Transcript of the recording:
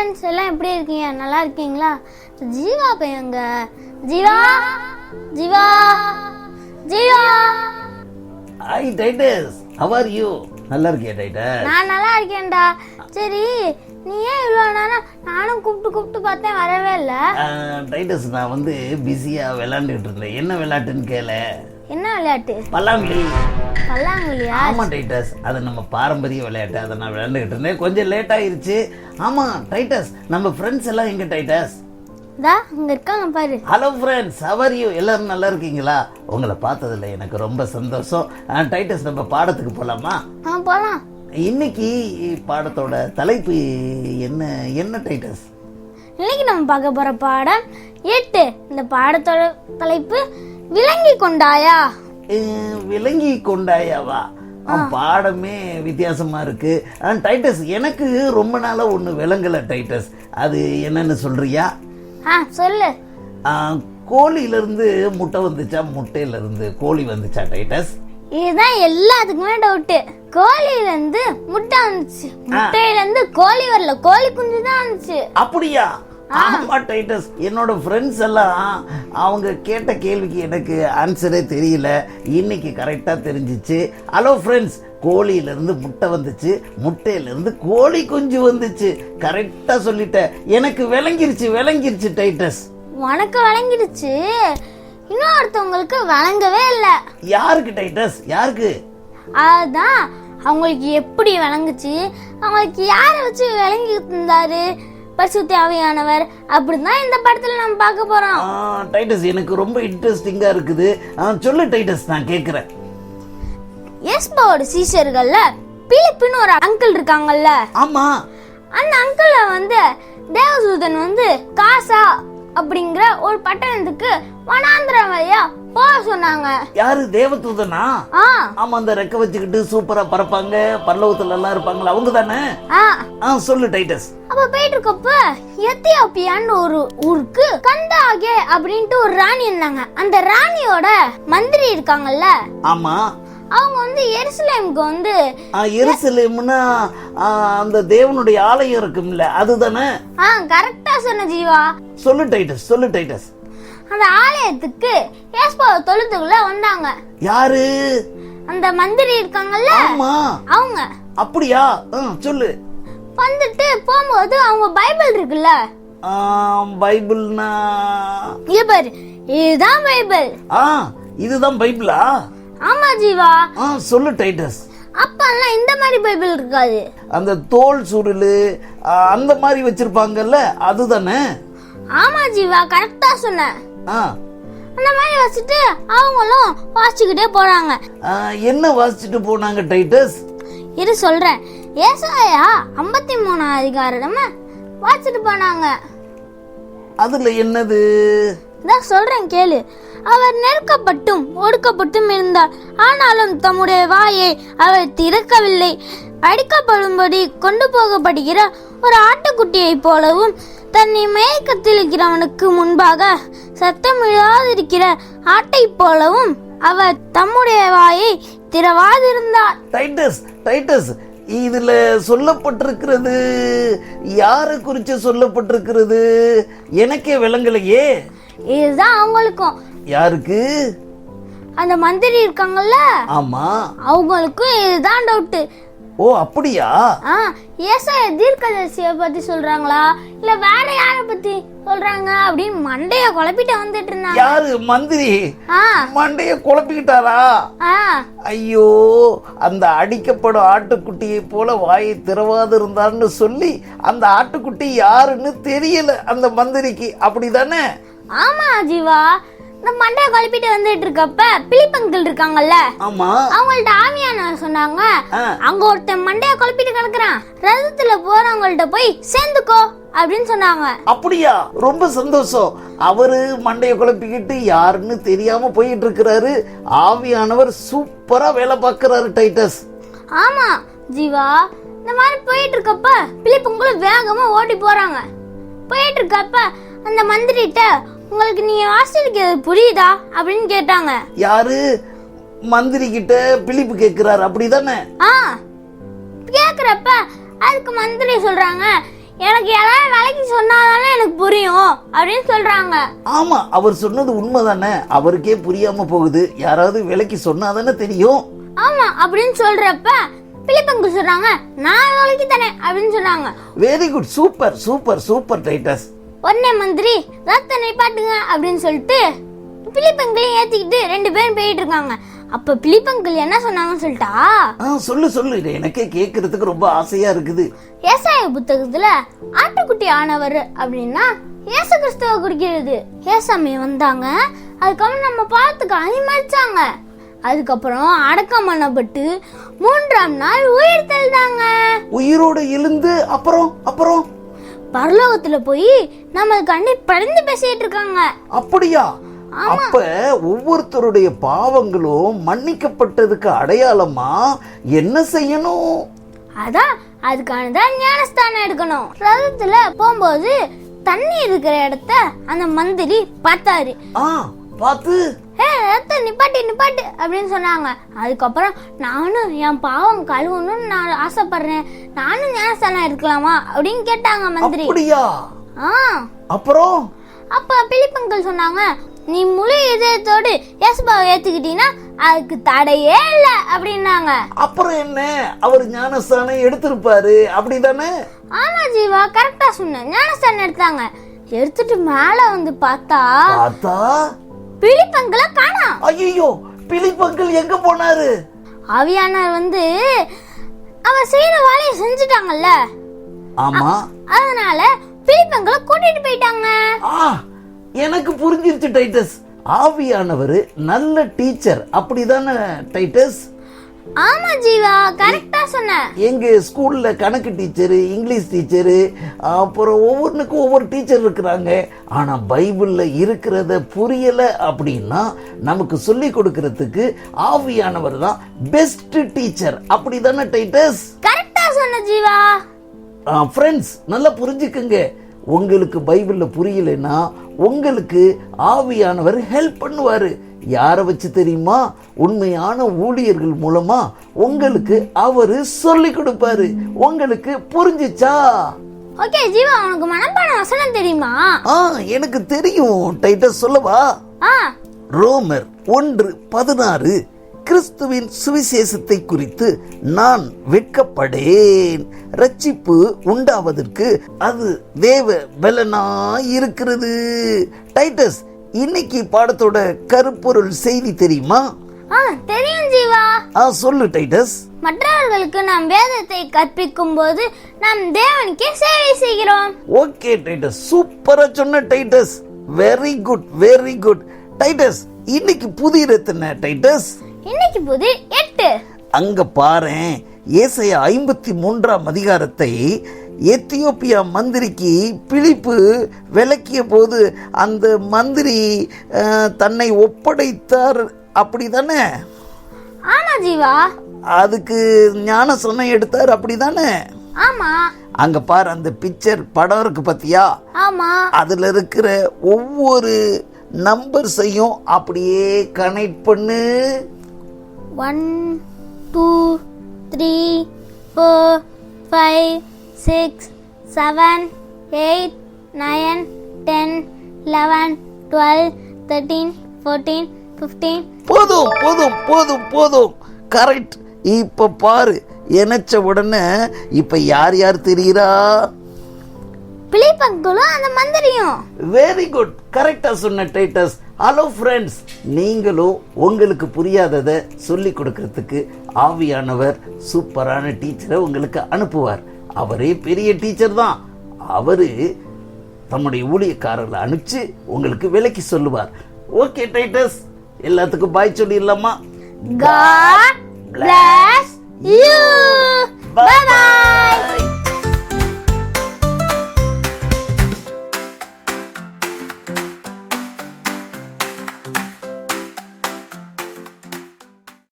Friends எல்லாம் எப்படி இருக்கீங்க? நல்லா இருக்கீங்களா? ஜீவா பையங்க. Jeeva? Jeeva? Jeeva? Hi Titus how are you நல்லா இருக்கியா டைட்டஸ் நான் நல்லா இருக்கேன்டா. சரி நீ ஏன் இவ்வளோ நேரம் நானும் கூப்பிட்டு கூப்பிட்டு பார்த்தேன் வரவே இல்லை. டைட்டஸ் நான் வந்து பிஸியா விளையாண்டுட்டு இருந்தேன் என்ன விளையாட்டுன்னு கேள. என்ன விளையாட்டு? பல்லாங்குழி. பல்லாங்குழியா? ஆமா டைட்டஸ் அது நம்ம பாரம்பரிய விளையாட்டு. அதை நான் விளையாண்டுகிட்டு இருந்தேன். கொஞ்சம் லேட் ஆயிருச்சு. ஆமா டைட்டஸ் நம்ம ஃப்ரெண்ட்ஸ் எல்லாம் எங்க டைட்டஸ் இதா இங்க இருக்காங்க பாரு. ஹலோ ஃப்ரெண்ட்ஸ் ஹவர் யூ எல்லாரும் நல்லா இருக்கீங்களா? உங்களை பார்த்ததுல எனக்கு ரொம்ப சந்தோஷம். டைட்டஸ் நம்ம பாடத்துக்கு போலாமா? ஆ போலாம். இன்னைக்கு பாடத்தோட தலைப்பு என்ன? என்ன டைட்டஸ் இன்னைக்கு நம்ம பார்க்க போற பாடம் எட்டு. இந்த பாடத்தோட தலைப்பு விளங்கி கொண்டாயா? விளங்கி கொண்டாயாவா? பாடமே வித்தியாசமா இருக்கு. டைட்டஸ் எனக்கு ரொம்ப நாளா ஒண்ணு விளங்கல டைட்டஸ் அது என்னன்னு சொல்றியா? சொல்லு. அஹ், கோழியில இருந்து முட்டை வந்துச்சா? முட்டையில இருந்து கோழி வந்துச்சா டைட்டஸ் இதுதான் எல்லாத்துக்குமே டவுட்டு கோழியில இருந்து முட்டை வந்துச்சு. முட்டையில இருந்து கோழி வரல. கோழி குஞ்சு தான் வந்துச்சு. அப்படியா? ஆமா டைட்டஸ். என்னோட ஃப்ரெண்ட்ஸ் எல்லாம் அவங்க கேட்ட கேள்விக்கு எனக்கு ஆன்சரே தெரியல. இன்னைக்கு கரெக்டா தெரிஞ்சிச்சு. ஹலோ ஃப்ரெண்ட்ஸ் கோழியில இருந்து முட்டை வந்துச்சு. முட்டையில இருந்து கோழி குஞ்சு வந்துச்சு. கரெக்டா சொல்லிட்ட எனக்கு விளங்கிருச்சு விளங்கிருச்சு டைட்டஸ். உனக்கு விளங்கிடுச்சு. இன்னொருத்தவங்களுக்கு விளங்கவே இல்லை. யாருக்கு டைட்டஸ்? யாருக்கு? அதுதான் அவங்களுக்கு எப்படி விளங்குச்சு? அவங்களுக்கு யாரை வச்சு விளங்கி இருந்தாரு? பரிசுத்த ஆவியானவர் அப்படிதான் இந்த படத்துல நம்ம பார்க்க போறோம். டைட்டஸ் எனக்கு ரொம்ப இன்ட்ரெஸ்டிங்கா இருக்குது. சொல்லு டைட்டஸ் நான் கேக்குறேன். எஸ்பாவோட சீஷர்கள்ல பிலிப்புன்னு ஒரு அங்கிள் இருக்காங்கல்ல. ஆமா. அந்த அங்கிள வந்து தேவதூதன் வந்து காசா அப்படிங்கிற ஒரு பட்டணத்துக்கு வனாந்திரம் வழியா போக சொன்னாங்க. யாரு? தேவதூதனா? ஆமா அந்த ரெக்க வச்சுக்கிட்டு சூப்பரா பறப்பாங்க. பரலோகத்துல எல்லாம் இருப்பாங்களா அவங்க தானே? சொல்லு டைட்டஸ். அப்ப போயிட்டு இருக்கப்ப எத்தியோப்பியான்னு ஒரு ஊருக்கு கந்தாகே அப்படின்ட்டு ஒரு ராணி இருந்தாங்க. அந்த ராணியோட மந்திரி இருக்காங்கல்ல? ஆமா. அவங்க வந்து எருசலேமுக்கு வந்து எருசலேம்னா அந்த தேவனுடைய ஆலயம் இருக்கும்ல அதுதானே? ஆ கரெக்டா சொன்ன ஜீவா. சொல்லு டைட்டஸ் சொல்லு டைட்டஸ். அந்த ஆலயத்துக்கு ஏஸ்பாவை தொழுதுக்குள்ள வந்தாங்க. யாரு? அந்த மந்திரி இருக்காங்கல்ல? ஆமா. அவங்க. அப்படியா? சொல்லு. வந்துட்டு போகும்போது அவங்க பைபிள் இருக்குல்ல? பைபிள்னா? இது பாரு. இதுதான் பைபிள். ஆ இதுதான் பைபிளா? ஆமா ஜீவா. ஆ சொல்லு டைட்டஸ். அப்பெல்லாம் இந்த மாதிரி பைபிள் இருக்காது. அந்த தோல் சுருளு அந்த மாதிரி வச்சிருப்பாங்கல்ல அதுதானே? ஆமா ஜீவா கரெக்டா சொன்ன. அந்த மாதிரி வச்சுட்டு அவங்களும் வாசிச்சுக்கிட்டே போறாங்க. என்ன வாசிச்சுட்டு போனாங்க டைட்டஸ் இரு சொல்றேன். ஏசாயா ஐம்பத்தி மூணாம் அதிகாரம் வாசிச்சுட்டு போனாங்க. அதுல என்னது? இதான் சொல்றேன் கேளு. அவர் நெருக்கப்பட்டும் ஒடுக்கப்பட்டும் இருந்தார். ஆனாலும் தம்முடைய வாயை அவர் திறக்கவில்லை. அடிக்கப்படும்படி கொண்டு போகப்படுகிற ஒரு ஆட்டுக்குட்டியைப் போலவும் தன்னை மயக்கத்திருக்கிறவனுக்கு முன்பாக சத்தமிழாதிருக்கிற ஆட்டைப் போலவும் அவர் தம்முடைய வாயை திறவாதிருந்தார். டைட்டஸ் டைட்டஸ் இதுல சொல்லப்பட்டிருக்கிறது யாரை குறிச்சு சொல்லப்பட்டிருக்கிறது? எனக்கே விளங்கலையே. இதுதான் அவங்களுக்கும். யாருக்கு? அந்த மந்திரி இருக்காங்கல்ல? ஆமா. அவங்களுக்கும் இதுதான் டவுட்டு ஓ அப்படியா? ஆ ஏசாய தீர்க்கதரிசியை பத்தி சொல்றாங்களா? இல்ல வேற யார பத்தி சொல்றாங்க அப்படின்னு மண்டைய குழப்பிட்டு வந்துட்டு இருந்தாங்க. யாரு? மந்திரி. ஆ. மண்டைய குழப்பிக்கிட்டாரா? ஆ. ஐயோ அந்த அடிக்கப்படும் ஆட்டுக்குட்டியை போல வாயை திறவாது இருந்தான்னு சொல்லி அந்த ஆட்டுக்குட்டி யாருன்னு தெரியல அந்த மந்திரிக்கு. அப்படிதானே? ஆமா ஜீவா. இந்த மண்டைய குழப்பிட்டு வந்துட்டு இருக்கப்ப பிலிப்பங்கள் இருக்காங்கல்ல? ஆமா. அவங்கள்ட்ட ஆவியானவர் சொன்னாங்க. அங்க ஒருத்தன் மண்டைய குழப்பிட்டு கிடக்குறான். ரதத்துல போறவங்கள்ட்ட போய் சேர்ந்துக்கோ அப்படின்னு சொன்னாங்க. அப்படியா? ரொம்ப சந்தோஷம். அவரு மண்டைய குழப்பிக்கிட்டு யாருன்னு தெரியாம போயிட்டு இருக்கிறாரு. ஆவியானவர் சூப்பரா வேலை பார்க்கறாரு டைட்டஸ். ஆமா ஜீவா. இந்த மாதிரி போயிட்டு இருக்கப்ப பிலிப்பங்களும் வேகமா ஓடி போறாங்க. போயிட்டு இருக்கப்ப அந்த மந்திரிட்ட உங்களுக்கு நீங்க வாசிக்கிறது புரியுதா அப்படின்னு கேட்டாங்க. யாரு? மந்திரி கிட்ட பிலிப்பு கேட்கிறாரு அப்படிதானே? ஆ கேக்குறப்ப அதுக்கு மந்திரி சொல்றாங்க எனக்கு யாராவது வேலைக்கு சொன்னாதானே எனக்கு புரியும் அப்படின்னு சொல்றாங்க. ஆமா அவர் சொன்னது உண்மைதானே? அவருக்கே புரியாம போகுது யாராவது விலைக்கு சொன்னாதானே தெரியும்? ஆமா அப்படின்னு சொல்றப்ப பிலிப்பங்கு சொல்றாங்க நான் வேலைக்கு தானே அப்படின்னு சொன்னாங்க. Very good super super super Titus உடனே மந்திரி ரத்த நிப்பாட்டுங்க அப்படின்னு சொல்லிட்டு பிலிப்பங்களையும் ஏத்திக்கிட்டு ரெண்டு பேரும் போயிட்டு இருக்காங்க. அப்ப பிலிப்பங்கள் என்ன சொன்னாங்கன்னு சொல்லிட்டா? சொல்லு சொல்லு. எனக்கே கேட்கறதுக்கு ரொம்ப ஆசையா இருக்குது. ஏசாய புத்தகத்துல ஆட்டுக்குட்டி ஆனவர் அப்படின்னா ஏசு கிறிஸ்துவ குறிக்கிறது. ஏசாமி வந்தாங்க. அதுக்கப்புறம் நம்ம பாவத்துக்கு அழிமறிச்சாங்க அதுக்கப்புறம் அடக்கம் பண்ணப்பட்டு மூன்றாம் நாள் உயிர் தெழுந்தாங்க. உயிரோட எழுந்து அப்புறம் அப்புறம்? பரலோகத்துல போய் நம்மளுக்காண்டி பரிந்து பேசிட்டு இருக்காங்க அப்படியா அப்ப ஒவ்வொருத்தருடைய பாவங்களும் மன்னிக்கப்பட்டதுக்கு அடையாளமா? என்ன செய்யணும்? அதான் அதுக்கானதான் ஞானஸ்தானம் எடுக்கணும். ரதத்துல போகும்போது தண்ணி இருக்கிற இடத்த அந்த மந்திரி பார்த்தாரு. ஆ பார்த்து. ஏ ரத்த நிப்பாட்டு நிப்பாட்டு அப்படின்னு சொன்னாங்க. அதுக்கப்புறம் நானும் என் பாவம் கழுவணும்னு நான் ஆசைப்படுறேன். நானும் ஞானஸ்தானம் இருக்கலாமா? அப்படின்னு கேட்டாங்க மந்திரி. அப்படியா? ஆ. அப்புறம்? அப்ப பிலிப்பங்கள் சொன்னாங்க நீ முழு இதயத்தோடு ஏசுபாவை ஏத்துக்கிட்டீங்கன்னா அதுக்கு தடையே இல்ல அப்படின்னாங்க. அப்புறம் என்ன? அவர் ஞானஸ்தானம் எடுத்திருப்பாரு. அப்படிதானே ஆமா ஜீவா கரெக்டா சொன்ன. ஞானஸ்தானம் எடுத்தாங்க. எடுத்துட்டு மேல வந்து பார்த்தா பார்த்தா? பிலிப்பங்களை காணோம் ஐயோ பிலிப்பங்கள் எங்க போனாரு? ஆவியானவர் வந்து அவர் செய்யற வேலையை செஞ்சுட்டாங்கல்ல. ஆமா. அதனால பிலிப்பங்களை கூட்டிட்டு போயிட்டாங்க. ஆ எனக்கு புரிஞ்சிருச்சு டைட்டஸ். ஆவியானவர் நல்ல டீச்சர். அப்படிதானே டைட்டஸ்? ஆமா ஜீவா கரெக்டா சொன்ன. எங்க ஸ்கூல்ல கணக்கு டீச்சரு இங்கிலீஷ் டீச்சரு அப்புறம் ஒவ்வொன்றுக்கும் ஒவ்வொரு டீச்சர் இருக்கிறாங்க. ஆனா பைபிள்ல இருக்கிறத புரியல அப்படின்னா நமக்கு சொல்லி கொடுக்கறதுக்கு ஆவியானவர் தான் பெஸ்ட் டீச்சர் அப்படிதானே டைட்டஸ் கரெக்டா சொன்ன ஜீவா. ஃப்ரெண்ட்ஸ் நல்லா புரிஞ்சுக்குங்க. உங்களுக்கு பைபிள்ல புரியலைன்னா உங்களுக்கு ஆவியானவர் ஹெல்ப் பண்ணுவாரு. யாரை வச்சு தெரியுமா? உண்மையான ஊழியர்கள் மூலமா உங்களுக்கு அவரு சொல்லி கொடுப்பாரு. உங்களுக்கு புரிஞ்சுச்சா? ஓகே ஜீவா உனக்கு மனப்பாட வசனம் தெரியுமா? ஆ எனக்கு தெரியும். டைட்டஸ் சொல்லவா? ஆ. ரோமர் ஒன்று பதினாறு கிறிஸ்துவின் சுவிசேஷத்தை குறித்து நான் வெட்கப்படேன். ரட்சிப்பு உண்டாவதற்கு அது தேவ இருக்கிறது டைட்டஸ் இன்னைக்கு பாடத்தோட கருப்பொருள் செய்தி தெரியுமா? ஆ தெரியும் ஜீவா. ஆ சொல்லு டைட்டஸ். மற்றவர்களுக்கு நாம் வேதத்தை கற்பிக்கும் போது நாம் தேவனுக்கே சேவை செய்கிறோம். ஓகே டைட்டஸ் சூப்பரா சொன்ன Titus. Very good very good Titus இன்னைக்கு புதிய ரத்தின டைட்டஸ்? இன்னைக்கு புது எட்டு. அங்க பாரேன். ஏசையா ஐம்பத்தி மூன்றாம் அதிகாரத்தை எத்தியோப்பியா மந்திரிக்கு பிலிப்பு விளக்கிய போது அந்த மந்திரி தன்னை ஒப்படைத்தார். அப்படிதானே? ஆமா ஜீவா. அதுக்கு ஞான சொன்ன எடுத்தார். அப்படிதானே? ஆமா. அங்க பாரு அந்த பிக்சர் படம் இருக்கு பத்தியா? ஆமா. அதுல இருக்கிற ஒவ்வொரு நம்பர்ஸையும் அப்படியே கனெக்ட் பண்ணு. One two three four five six seven eight nine ten eleven twelve thirteen fourteen fifteen போதும் போதும் போதும் போதும். கரெக்ட் இப்போ பாரு இணைச்ச உடனே இப்போ யார் யார் பிலிப்பங்களும் அந்த மந்திரியும். வெரி குட் கரெக்டா சொன்ன டைட்டஸ் ஹலோ ஃப்ரெண்ட்ஸ் நீங்களும் உங்களுக்கு புரியாததை சொல்லி கொடுக்கறதுக்கு ஆவியானவர் சூப்பரான டீச்சரை உங்களுக்கு அனுப்புவார். அவரே பெரிய டீச்சர் தான். அவரு தம்முடைய ஊழியக்காரர்களை அனுப்பிச்சு உங்களுக்கு விலைக்கு சொல்லுவார். ஓகே டைட்டஸ் எல்லாத்துக்கும் பாய் சொல்லிடலாமா? God bless you. Bye